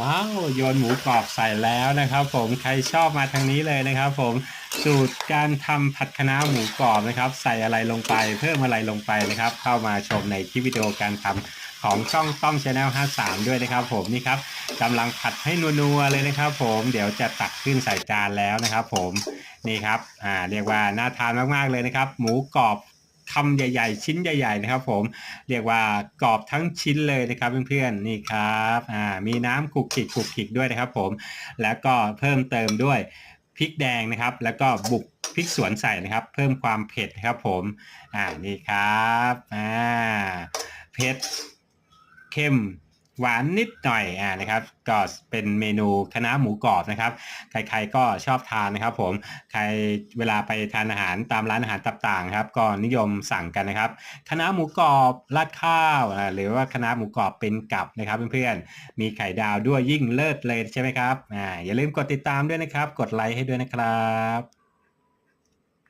ว้าวโยนหมูกรอบใส่แล้วนะครับผมใครชอบมาทางนี้เลยนะครับผมสูตรการทำผัดคะน้าหมูกรอบนะครับ ใส่อะไรลงไปเพิ่มอะไรลงไปนะครับ เข้ามาชมในคลิปวิดีโอการทำของช่องต้อมชาแนล53 ด้วยนะครับ ผมนี่ครับกำลังผัดให้นัวๆเลยนะครับ ผมเดี๋ยวจะตักขึ้นใส่จานแล้วนะครับ ผมนี่ครับอ่าเรียกว่าน่าทานมากๆเลยนะครับ หมูกรอบ คำใหญ่ ๆ ชิ้นใหญ่ ๆ นะครับ ผม เรียกว่ากรอบทั้งชิ้นเลยนะครับเพื่อนๆนี่ครับอ่ามีน้ำกุกขิกคลุกขิกด้วยนะครับ ผม แล้วก็เพิ่มเติมด้วยพริกแดงนะครับ แล้วก็บุกพริกสวนใส่นะครับ เพิ่มความเผ็ดนะครับ ผมอ่านี่ครับอ่าเผ็ดเข้ม หวานนิดหน่อยอ่านะครับก็เป็นเมนูคณะหมูกรอบนะครับ ใครๆก็ชอบทานนะครับผมใครเวลาไปทานอาหารตามร้านอาหารต่างๆครับก็นิยมสั่งกันนะครับคณะหมูกรอบราดข้าวอ่าหรือว่าคณะหมูกรอบเป็นกับนะครับเพื่อนๆมีไข่ดาวด้วยยิ่งเลิศเลยใช่ไหมครับอ่าอย่าลืมกดติดตามด้วยนะครับ กดไลค์ให้ด้วยนะครับ